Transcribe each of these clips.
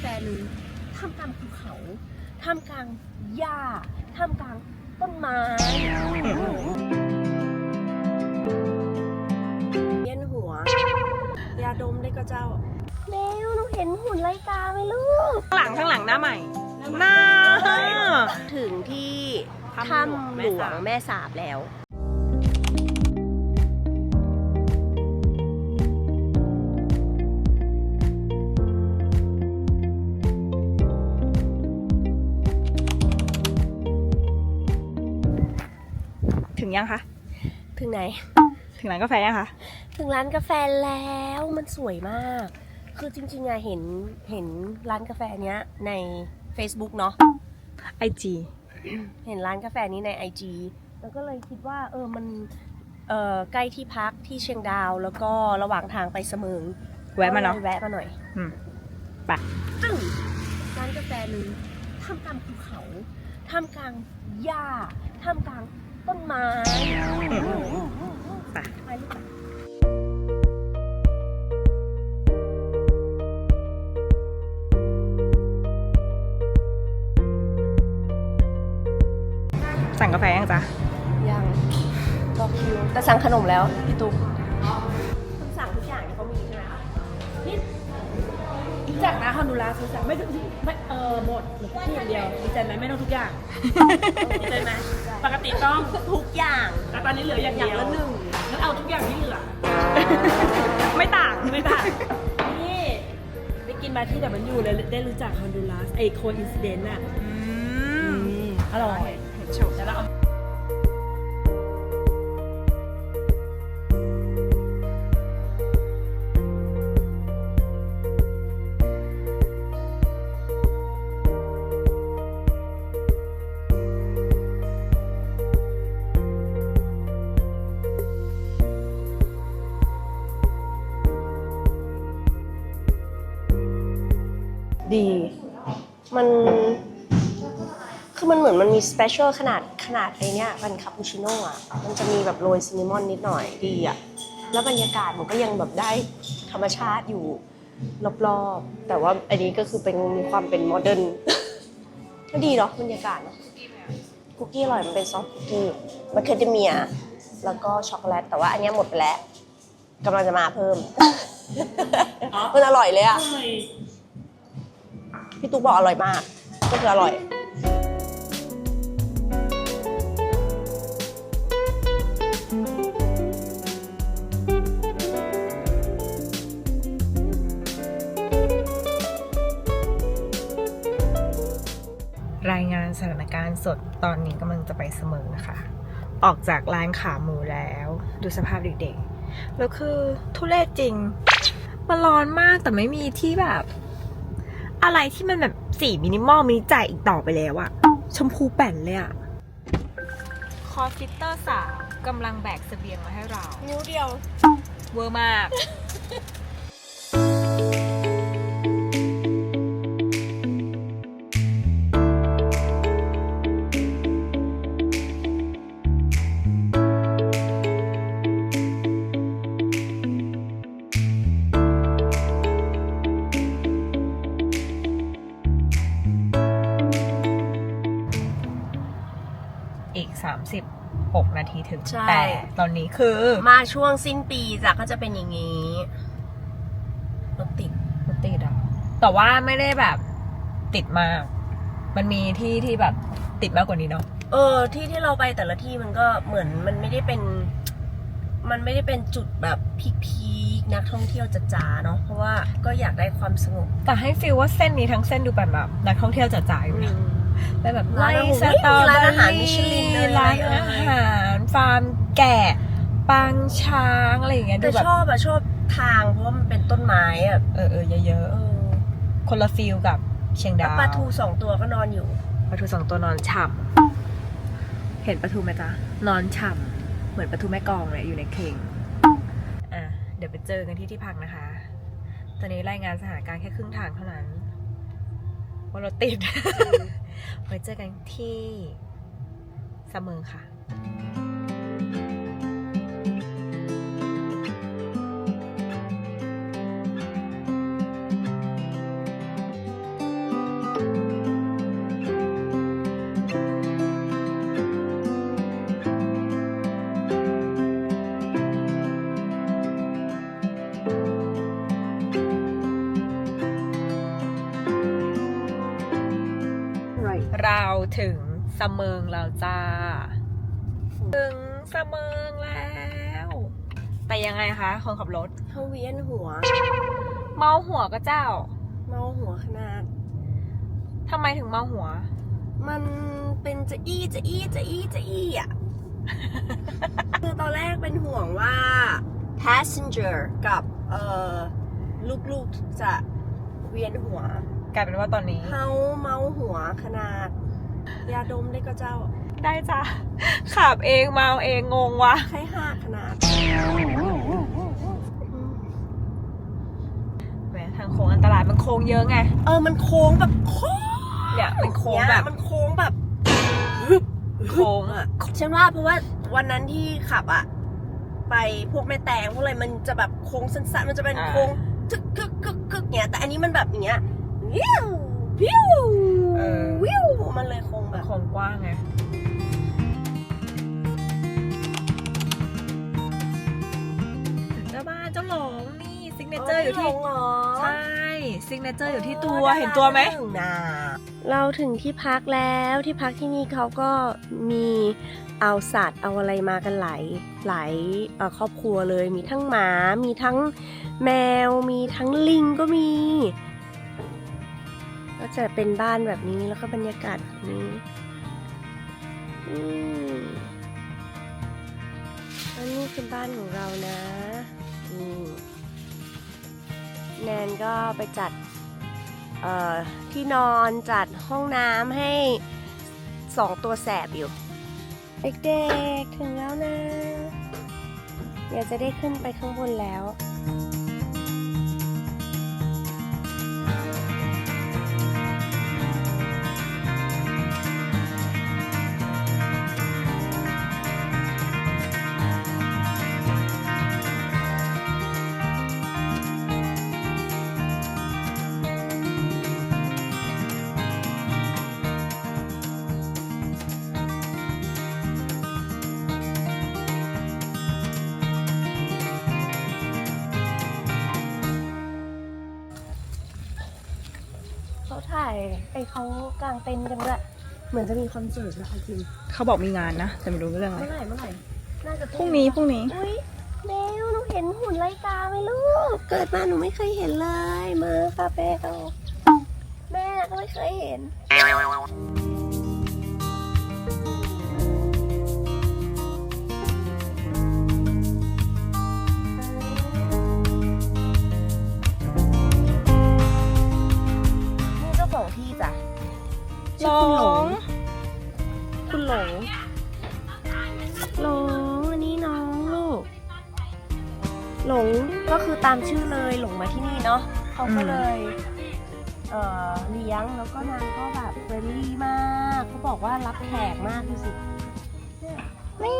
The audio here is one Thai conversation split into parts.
แฟหนึ่งท่ามกลางภูเขาท่ามกลางหญ้าท่ามกลางต้นไม้เวียนหัวยาดมได้ก็เจ้าแมวหนูเห็นหุ่นไรกาไหมลูกข้างหลังข้างหลังหน้าใหม่หน้าถึงที่ถ้ำถ้ำหลหลววงงแม่แม่สาสาบบแล้ว ยังคะ ถึงไหน ถึงร้านกาแฟยังคะ ถึงร้านกาแฟแล้วมันสวยมาก คือจริงๆอะเห็นเห็นร้านกาแฟเนี้ยใน Facebook เนาะไอจีเห็นร้านกาแฟนี้ใน IG แล้วก็เลยคิดว่าเออมันเออใกล้ที่พักที่เชียงดาวแล้วก็ระหว่างทางไปเสมิงแวะมาเนาะก็ลยแวะมาหน่อยอืมไปตึ้งร้านกาแฟหนึ่งท่ามกลางภูเขาท่ามกลางหญ้าท่ามกลาง ต้นไม้ไปลูกไปสั่งกาแฟยังจ๊ะ ยังรอคิวแต่สั่งขนมแล้ว พี่ตุ๊ก จากนะฮอนดูรัสรู้จักไม่ต้องไม่เออหมดหรือที่อย่างเดียวดีใจไหมไม่ต้องทุกอย่างดีใจไหมปกติต้องทุกอย่าง แต่ตอนนี้เหลืออย่างอเดีย่างยวละหนึ่งงั้นเอาทุกอย่างที่เหลือ ไม่ต่างไม่ต่างนี่ไปกินมาที่แต่มันอยู่เลยได้รู้จักฮอนดูรัสไอโคอินซิเดนต์น่ะอืมอร่อยเห็นโฉมแต่เราเอา ดี มัน คือมันเหมือนมันมีสเปเชียลขนาดขนาดไอเนี้ยเป็นคาปูชิโน่อะมันจะมีแบบโรยซินนามอนนิดหน่อยดีอะแล้วบรรยากาศมันก็ยังแบบได้ธรรมชาติอยู่รอบๆ แต่ว่าอันนี้ก็คือเป็นมีความเป็นโมเดิร์นก็ดีเนาะบรรยากาศเนาะคุกกี้อร่อยมันเป็นซอฟต์คุกกี้มันเคเดเมีย แล้วก็ช็อกโกแลตแต่ว่าอันเนี้ยหมดไปแล้วกำลังจะมาเพิ่ม มันอร่อยเลยอะอร่อย พี่ตุ๊กบอกอร่อยมากก็คืออร่อย รายงานสถานการณ์สดตอนนี้กำลังจะไปเสมอนะคะ ออกจากร้านขาหมูแล้ว ดูสภาพเด็กๆ แล้วคือทุเรศจริง มันร้อนมากแต่ไม่มีที่แบบ อะไรที่มันแบบสีมินิมอลมินิจ่ายอีกต่อไปแล้วอะชมพูแป่นเลยอะคอฟิตเตอร์สาวกำลังแบกเสบียงมาให้เรา นิ้วเดียว เวอร์มาก 36 นาทีถึงใช่ แต่ตอนนี้คือมาช่วงสิ้นปีจ้ะก็จะเป็นอย่างนี้รถติดรถติดอะแต่ว่าไม่ได้แบบติดมาก มันมีที่ที่แบบติดมากกว่านี้เนาะ เออ ที่ที่เราไปแต่ละที่มันก็เหมือนมันไม่ได้เป็น มันไม่ได้เป็นจุดแบบพีคๆนักท่องเที่ยวจ๋าๆเนาะเพราะว่าก็อยากได้ความสงบแต่ให้ฟีลว่าเส้นนี้ทั้งเส้นดูเป็นแบบนักท่องเที่ยวจ๋าๆอยู่นะ เป็นแบบร้านไล่อาหารสตอมีร้านอาหารเบอมิชลินเลยร้านอะไรอาเอ่ยหารฟาร์มแกะปางช้างอะไรอย่างเงี้ยดูแต่แบบชอบอะชอบทางเพราะว่ามันเป็นต้นไม้อะเออเออเยอะเออๆคนละฟีลกับเชียงแล้วดาวปลาทูสองตัวก็นอนอยู่ปลาทูสองตัวนอนฉ่ำเห็นปลาทูไหมจ๊ะนอนฉ่ำเหมือนปลาทูแม่กองเลยอยู่ในเคงอะเดี๋ยวไปเจอกันที่ที่พักนะคะ ตอนนี้รายงานสถานการณ์แค่ครึ่งทางเท่านั้น ว่ารถติด ไว้เจอกันที่เสมอค่ะ ถึงสะเมิงแล้วจ้า ถึงสะเมิงแล้ว แต่ยังไงคะคนขับรถเขาเวียนหัว เมาหัวก็เจ้า เมาหัวขนาดทำไมถึงเมาหัว มันเป็นจะอี้จะอี้จะอี้จะอี้อะ คือตอนแรกเป็นห่วงว่า passenger กับเอ่อลูกๆจะเวียนหัว กลายเป็นว่าตอนนี้ เขาเมาหัวขนาด ยาดมได้ก็เจ้า ได้จ้ะขับเองเมาเองงงวะไข้ห้าขนาดแหมทางโค้งอันตรายมันโค้งเยอะไง เออมันโค้งแบบโค้งเนี่ยมันโค้งเนี่ยแบบมันโค้งแบบโค้งอะฉันว่าเพราะว่าวันนั้นที่ขับอะไปพวกแม่แตงพวกอะไรมันจะแบบโค้งสั้นๆมันจะเป็นอ่าโค้งกึกกึกกึกกึกเนี้ยแต่อันนี้มันแบบอย่างเงี้ยวิววิว เออ วิวมันเลยโค้งแบบโค้งกว้างไงเจ้าบ้านเจ้าหลงนี่ซิกเนเจอร์อยู่ที่หลงเหรอใช่ซิกเนเจอร์อยู่ที่ตัวเห็นตัวไหมน่าเราถึงที่พักแล้วที่พักที่นี่เขาก็มีเอาสัตว์เอาอะไรมากันหลายหลายเอ่อครอบครัวเลยมีทั้งหมา มีทั้งแมว มีทั้งลิงก็มีก็ จะเป็นบ้านแบบนี้แล้วก็บรรยากาศแบบนี้อันนี้คือบ้านของเรานะแนนก็ไปจัดเอ่อที่นอนจัดห้องน้ำให้สองตัวแสบอยู่ เด็กๆ ถึงแล้วนะเดี๋ยวจะได้ขึ้นไปข้างบนแล้วากลางเต็นท์กันด้วยเหมือนจะมีคอนเสิร์ตนะคะจริงเขาบอกมีงานนะ แต่ไม่รู้เรื่องอะไร เมื่อไหร่เมื่อไหร่น่าจะพรุ่งนี้พรุ่งนี้ อุ้ยแมวหนูเห็นหุ่นไล่กาไหมลูก เกิดมาหนูไม่เคยเห็นเลยมือคาเฟ่โตแม่ก็ไม่เคยเห็น นี่เจ้าของที่จ้ะชื่อคุณ หลง คุณหลง หลงอันนี้น้องลูก หลงก็คือตามชื่อเลยหลงมาที่นี่เนาะเขาก็เลย เอ่อเลี้ยงแล้วก็นางก็แบบเฟรนลี่มากเขาบอกว่ารับแขกมากดูสิเนี่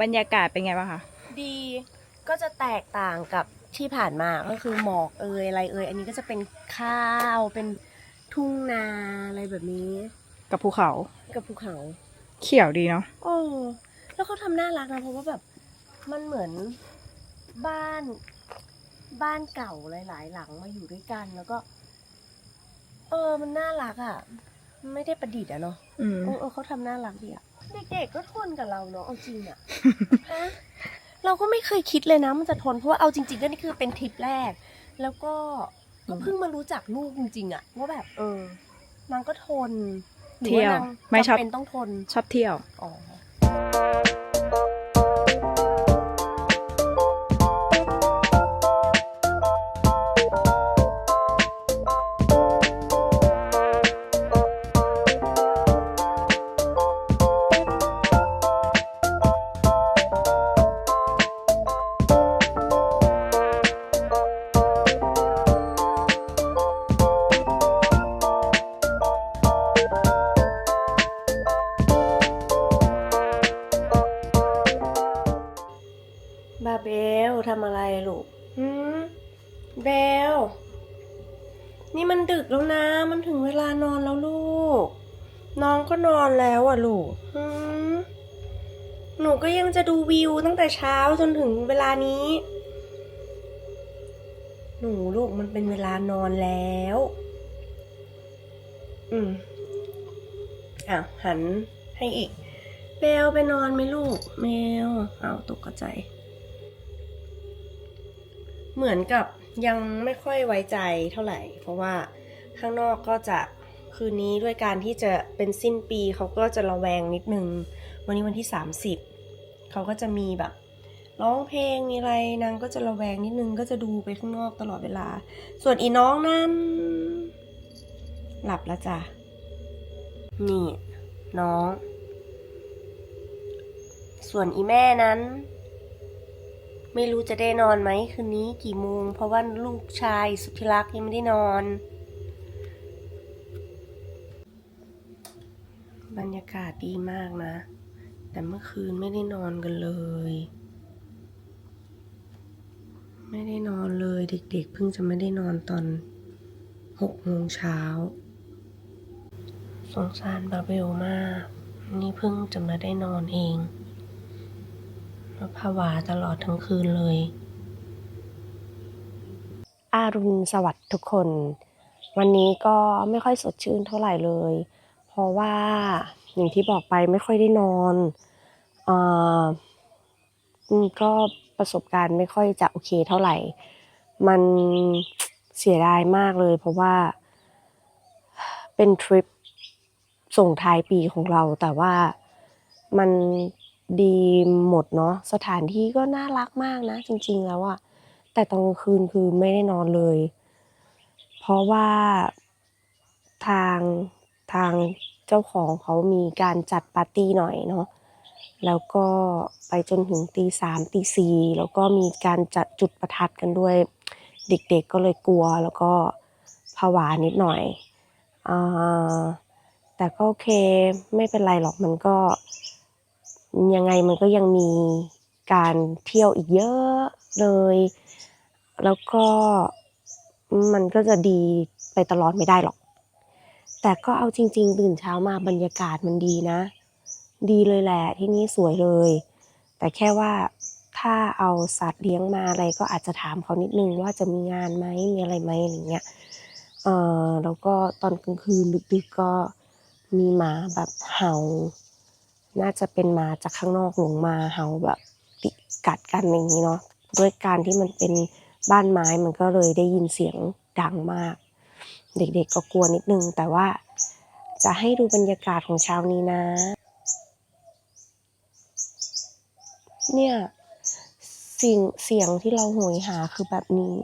บรรยากาศเป็นไงบ้างคะ ดีก็จะแตกต่างกับที่ผ่านมาก็คือหมอกเอยอะไรเอยอันนี้ก็จะเป็นข้าวเป็นทุ่งนาอะไรแบบนี้ กับภูเขา กับภูเขา เขียวดีเนาะ โอ้แล้วเขาทำน่ารักนะเพราะว่าแบบมันเหมือนบ้านบ้านเก่าหลาย ๆ หลังมาอยู่ด้วยกันแล้วก็ เออมันน่ารักอะ่ะ ไม่ได้ประดิษฐ์อะเนาะอืม เออเออเขาทำน่ารักดีอะเด็กๆก็ทนกับเราเนาะเอาจริงอะ ฮะเราก็ไม่เคยคิดเลยนะ มันจะทนเพราะว่าเอาจริงๆก็นี่คือเป็นทริปแรก แล้วก็ก็เพิ่งมารู้จักลูกจริงๆอะว่าแบบ เออ นางก็ทนหรือเที่ยวนางไม่ชอบ จำเป็นต้องทนชอบเที่ยว อ๋อ นอนแล้วอะลูกหนูก็ยังจะดูวิวตั้งแต่เช้าจนถึงเวลานี้ หนูลูกมันเป็นเวลานอนแล้ว อืมอ้าวหันให้อีกเบลไปนอนไหมลูกเมลเอาตกกระใจ เหมือนกับยังไม่ค่อยไว้ใจเท่าไหร่ เพราะว่าข้างนอกก็จะ คืนนี้ด้วยการที่จะเป็นสิ้นปีเขาก็จะระแวงนิดนึง วันนี้วันที่ 30 เขาก็จะมีแบบร้องเพลงมีอะไรนางก็จะระแวงนิดนึงก็จะดูไปข้างนอกตลอดเวลา ส่วนอีน้องนั้น หลับแล้วจ้ะ นี่ น้อง ส่วนอีแม่นั้น ไม่รู้จะได้นอนไหมคืนนี้กี่โมง เพราะว่าลูกชายสุดที่รักยังไม่ได้นอน บรรยากาศดีมากนะ แต่เมื่อคืนไม่ได้นอนกันเลย ไม่ได้นอนเลยเด็กๆเพิ่งจะไม่ได้นอนตอนหกโมงเช้า สงสารบาเบลมาก นี่เพิ่งจะมาได้นอนเองแล้วผวาตลอดทั้งคืนเลย อารุณสวัสดิ์ทุกคน วันนี้ก็ไม่ค่อยสดชื่นเท่าไหร่เลย ราะว่าอย่างที่บอกไปไม่ค่อยได้นอนอืมก็ประสบการณ์ไม่ค่อยจะโอเคเท่าไหร่ มันเสียดายมากเลย เพราะว่าเป็นทริปส่งท้ายปีของเรา แต่ว่ามันดีหมดเนาะสถานที่ก็น่ารักมากนะ จริง ๆ แล้วอะแต่ตอนกลางคืนคือไม่ได้นอนเลย เพราะว่าทาง ทางเจ้าของเขามีการจัดปาร์ตี้หน่อยเนาะแล้วก็ไปจนถึงตีสามตีสี่แล้วก็มีการจัดจุดประทัดกันด้วย เด็กๆก็เลยกลัวแล้วก็ผวานิดหน่อยอแต่ก็โอเคไม่เป็นไรหรอกมันก็ ยังไงมันก็ยังมีการเที่ยวอีกเยอะเลย แล้วก็มันก็จะดีไปตลอดไม่ได้หรอก แต่ก็เอาจริง ๆ ตื่นเช้ามาบรรยากาศมันดีนะ ดีเลยแหละที่นี่สวยเลย แต่แค่ว่าถ้าเอาสัตว์เลี้ยงมาอะไรก็อาจจะถามเขานิดนึงว่าจะมีงานไหมมีอะไรไหมอะไรเงี้ยเออแล้วก็ตอนกลางคืนดึกๆก็มีหมาแบบเห่า น่าจะเป็นหมาจากข้างนอกหลงมาเห่าแบบติกัดกันอย่างนี้เนาะด้วยการที่มันเป็นบ้านไม้มันก็เลยได้ยินเสียงดังมาก เด็กๆก็กลัวนิดนึง แต่ว่าจะให้ดูบรรยากาศของเช้านี้นะ เนี่ยสิ่งเสียงที่เราโหยหาคือแบบนี้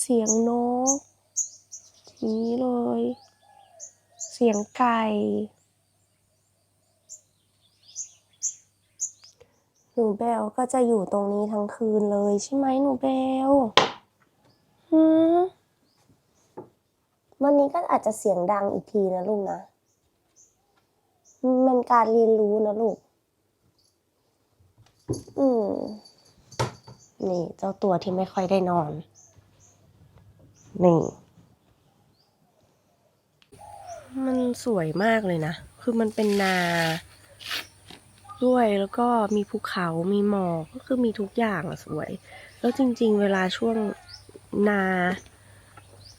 เสียงนก นี้เลย เสียงไก่หนูเบลก็จะอยู่ตรงนี้ทั้งคืนเลยใช่ไหมหนูเบล หืม วันนี้ก็อาจจะเสียงดังอีกทีนะลูกนะ มันการเรียนรู้นะลูก อืม นี่เจ้าตัวที่ไม่ค่อยได้นอน นี่ มันสวยมากเลยนะ คือมันเป็นนาด้วยแล้วก็มีภูเขา มีหมอก ก็คือมีทุกอย่างอะสวย แล้วจริง ๆ เวลาช่วงนา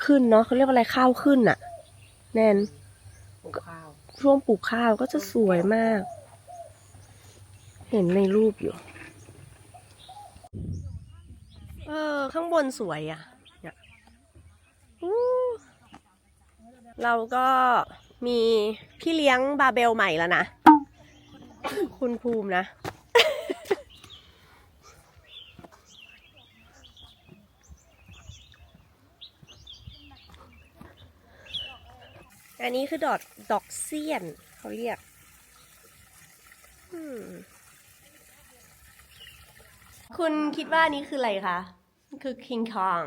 ขึ้นเนาะเขาเรียกว่าอะไรข้าวขึ้นอะแนนปลูกข้าวช่วงปลูกข้าวก็จะสวยมาก เห็นในรูปอยู่ เออ ข้างบนสวยอะเนี่ยอู้เราก็มีพี่เลี้ยงบาเบลใหม่แล้วนะ คุณภูมินะ อันนี้คือดอกดอกเซียนเขาเรียกอืมคุณคิดว่านี่คืออะไรคะ คือคิงคอง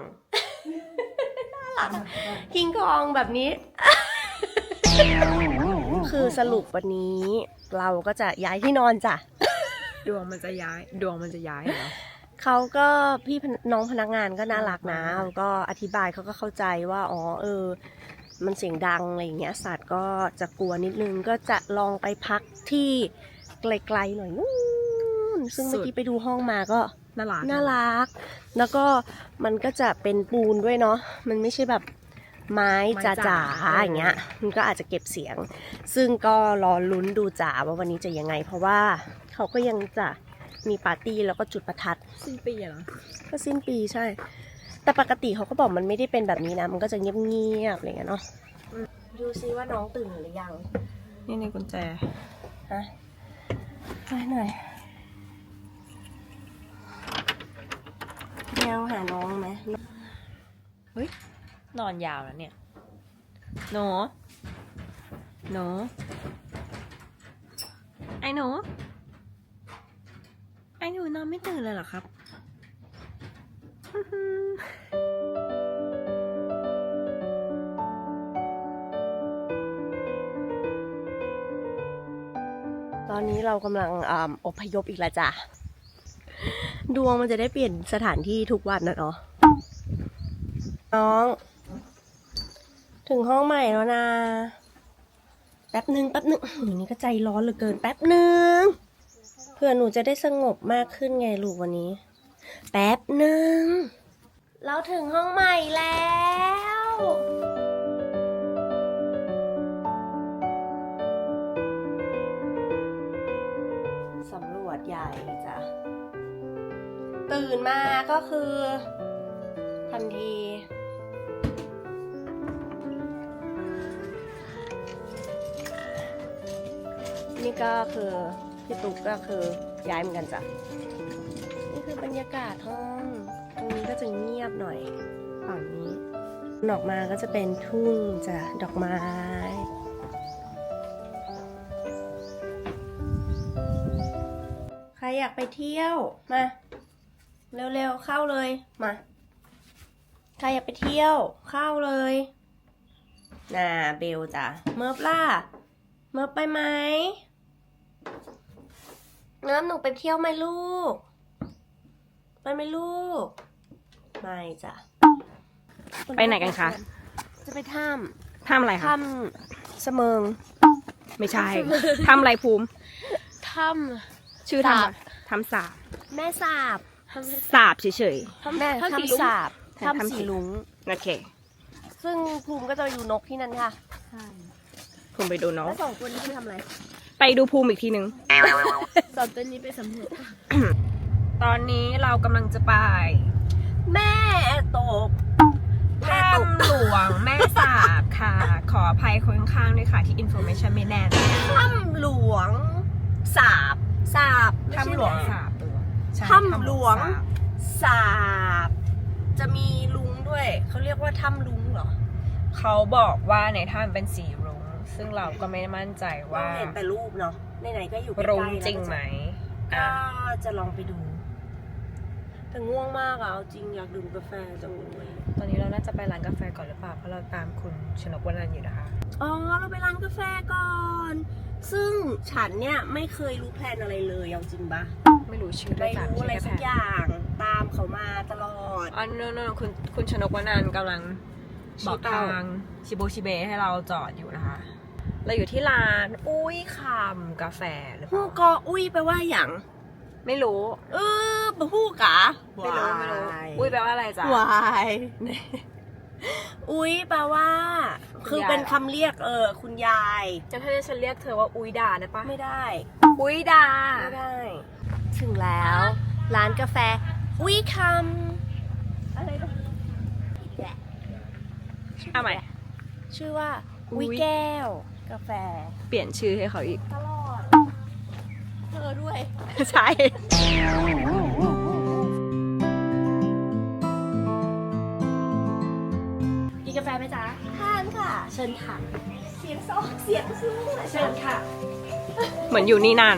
น่ารักคิงคองแบบนี้ คือสรุปวันนี้ เราก็จะย้ายที่นอนจ้ะ ดวงมันจะย้าย ดวงมันจะย้ายเหรอเขาก็พี่พนน้องพนักงานก็น่ารักนะเขาก็อธิบายเขาก็เข้าใจว่า อ๋อ เออ มันเสียงดังอะไรอย่างเงี้ยสัตว์ก็จะกลัวนิดนึงก็จะลองไปพักที่ไกลๆหน่อยนู่นซึ่งเมื่อกี้ไปดูห้องมาก็น่ารักน่ารัก แล้วก็มันก็จะเป็นปูนด้วยเนาะมันไม่ใช่แบบไม้จ๋าๆอย่างเงี้ย มันก็อาจจะเก็บเสียง ซึ่งก็รอลุ้นดูจ๋าว่าวันนี้จะยังไง เพราะว่าเขาก็ยังจะมีปาร์ตี้แล้วก็จุดประทัด สิ้นปีเหรอก็สิ้นปีใช่ แต่ปกติเขาก็บอกมันไม่ได้เป็นแบบนี้นะ มันก็จะเงียบๆอะไรเงี้ยเนาะอืมดูซิว่าน้องตื่นหรือยัง นี่ในกุญแจ ฮะไปหน่อยแมวหาน้องไหมนอนยาวแล้วเนี่ย หนู หนู ไอ้หนู ไอ้หนูนอนไม่ตื่นเลยเหรอครับ ตอนนี้เรากำลังออพยพอีกล้วจ้ะ ดวงมันจะได้เปลี่ยนสถานที่ทุกวันนะเนาะน้อง ถึงห้องใหม่แล้วนะ แป๊บหนึ่งแป๊บหนึ่งหนูนี่ก็ใจร้อนเหลือเกิน แป๊บหนึ่งเพื่อหนูจะได้สงบมากขึ้นไงลูกวันนี้ แป๊บหนึ่ง เราถึงห้องใหม่แล้วสำรวจใหญ่จ้ะ ตื่นมาก็คือ ทันทีนี่ก็คือ พี่ตุ๊กก็คือย้ายเหมือนกันจ้ะ คือบรรยากาศห้องตรงนี้ก็จะเงียบหน่อยฝั่งนี้ออกมาก็จะเป็นทุ่งจ้ะดอกไม้ใครอยากไปเที่ยวมา เร็วๆเข้าเลยมาใครอยากไปเที่ยวเข้าเลยน่าเบลจ้ะเมิร์ฟล่ะเมิร์ฟไปไหมเมิร์ฟหนูไปเที่ยวไหมลูก ไปไหมลูก ไม่จ้ะไปไหนกันคะ จะไปถ้ทำอะไรำคะ ถ้ำเสมิง ไม่ใช่ ทำอะไรภูมิ ถ้ชื่อทำอะไรทำสาบำแม่สาบสาบเฉย แม่ถ้ำสีลุ้งถ้ำสาบถ้ำถ้ำสีสีลุงๆ โอเคซึ่งภูมิก็จะไปดูนกที่นั่นค่ะ ภูมิไปดูน้อง แล้วสองตัวนี้คือทำอะไร ไปดูภูมิอีกทีหนึ่ง สองตัวนี้ไปสำรวจ ตอนนี้เรากำลังจะไป แม่ตกแม่ตกถ้ำหลวงแม่สาบค่ะ ขออภัยคนข้างๆด้วยค่ะ ที่ information ไม่แน่นถ้ำหลวงสาบสาบถ้ำหลวงสาบตัวใช่ถ้ำหลวงสาบสาบจะมีลุงด้วย เขาเรียกว่าถ้ำลุงเหรอ เขาบอกว่าในถ้ำเป็นสีรุ้งซึ่งเราก็ไม่มั่นใจว่าเห็นแต่รูปเนาะไหนๆก็อยู่ใกล้ๆรุ้งแล้วจริงไหมก็อะจะลองไปดู แต่ง่วงมากอะเอาจริงอยากดื่มกาแฟจังเลยตอนนี้เราน่าจะไปร้านกาแฟก่อนหรือเปล่า เพราะเราตามคุณชนกวนันท์อยู่นะคะ อ๋อเราไปร้านกาแฟก่อน ซึ่งฉันเนี่ยไม่เคยรู้แพลนอะไรเลยเอาจริงปะไม่รู้ชื่อด้วไม่ยตามรู้อะไรสักอย่างตามเขามาตลอดอ๋อ no no คุณคุณชนกวนันท์กำลังชี้บอกเป้าทางชิโบชิเบให้เราจอดอยู่นะคะ เราอยู่ที่ร้าน อุ้ยคำกาแฟหรือเปฮู้ล่ากออุ้ยแปลว่าอย่าง ไม่รู้ เออปะฮู้กะไม่รู้ไม่รู้วายอุ้ยแปลว่าอะไรจ๊ะ วาย อุ้ยแปลว่าคุณยายคือเป็นคำเรียกเออ คุณยาย จะถ้าฉันเรียกเธอว่าอุ้ยดาได้ปะไม่ได้ อุ้ยดา ไม่ได้ ถึงแล้ว ร้านกาแฟ อุ้ยคำอะไรนะเอาใหม่ ชื่อว่า อุ๊อุ้ยยแก้ว กาแฟ เปลี่ยนชื่อให้เขาอีก ตลอด เธอด้วย ใช่ กินกาแฟไหมจ๊ะ ทานค่ะ เชิญค่ะ เสียงซอกเสียงสู้อะเชิญค่ะ เหมือนอยู่นี่นาน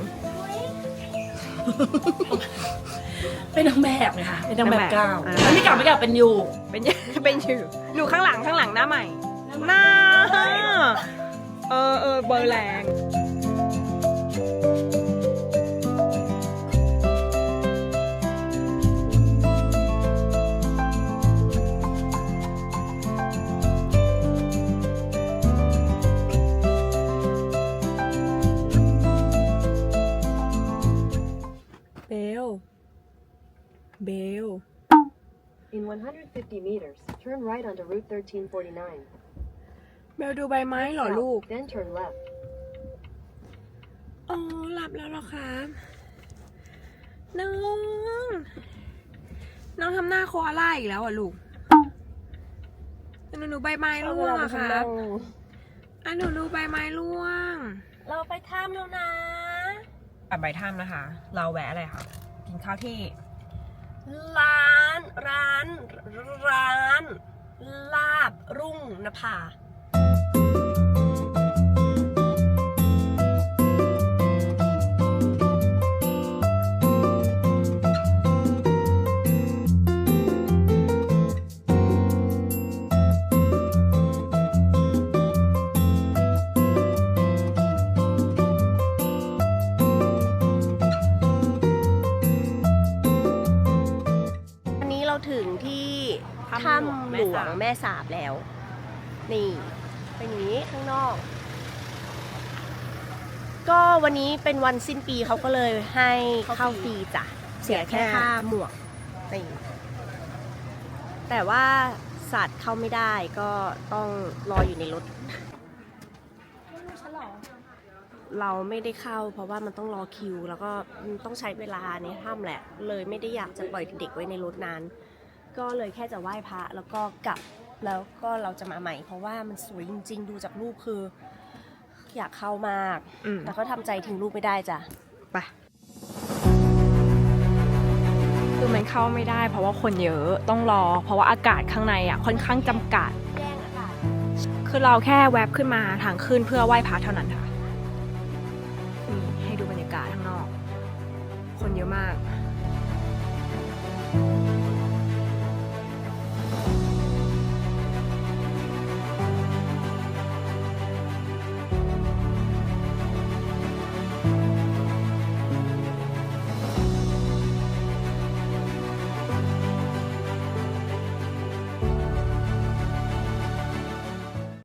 เป็นนางแบบไงคะเป็นนางแบบนางแบบเก้าวอ่า ไม่เก่าไม่เก่าเป็นอยู่เป็นเป็นชื่อหนูข้างหลังข้างหลังหน้าใหม่ หน้า เออเออเบอร์แรง In 150 meters, turn right onto Route 1349. เบลดูใบไม้เหรอลูก Then turn left. อ๋อหลับแล้วเหรอครับน้อง น้องทำหน้าโคอาล่าอีกแล้วอะลูกหนูหนูใบไม้ร่วงอะครับอะหนูหนูใบไม้ร่วง เราไปถ้ำแล้วนะอะใบถ้ำนะคะ เราแวะอะไรคะกินข้าวที่ ร้าน ร้าน ร้าน ลาบรุ่งนภา หหลลววงงแม่สาบแม่สาบแล้ว นี่เป็นอย่างนี้ข้างนอก ก็วันนี้เป็นวันสิ้นปีเขาก็เลยให้เข้าฟรีจ้ะเสียแค่ค่าหมวกนี่แต่ว่าสัตว์เข้าไม่ได้ก็ต้องรออยู่ในรถ เราไม่ได้เข้า เพราะว่ามันต้องรอคิว แล้วก็ต้องใช้เวลาในถ้ำแหละ เลยไม่ได้อยากจะปล่อยเด็กไว้ในรถนาน ก็เลยแค่จะไหว้พระแล้วก็กลับแล้วก็เราจะมาใหม่ เพราะว่ามันสวยจริง ๆ ดูจากรูปคือ อยากเข้ามาก อืม แต่ก็ทำใจทิ้งรูปไม่ได้จ้ะ ไปคือมันเข้าไม่ได้เพราะว่าคนเยอะต้องรอ เพราะว่าอากาศข้างในอะค่อนข้างจำกัดแย่งอากาศคือเราแค่แวบขึ้นมาทางขึ้นเพื่อไหว้พระเท่านั้นค่ะ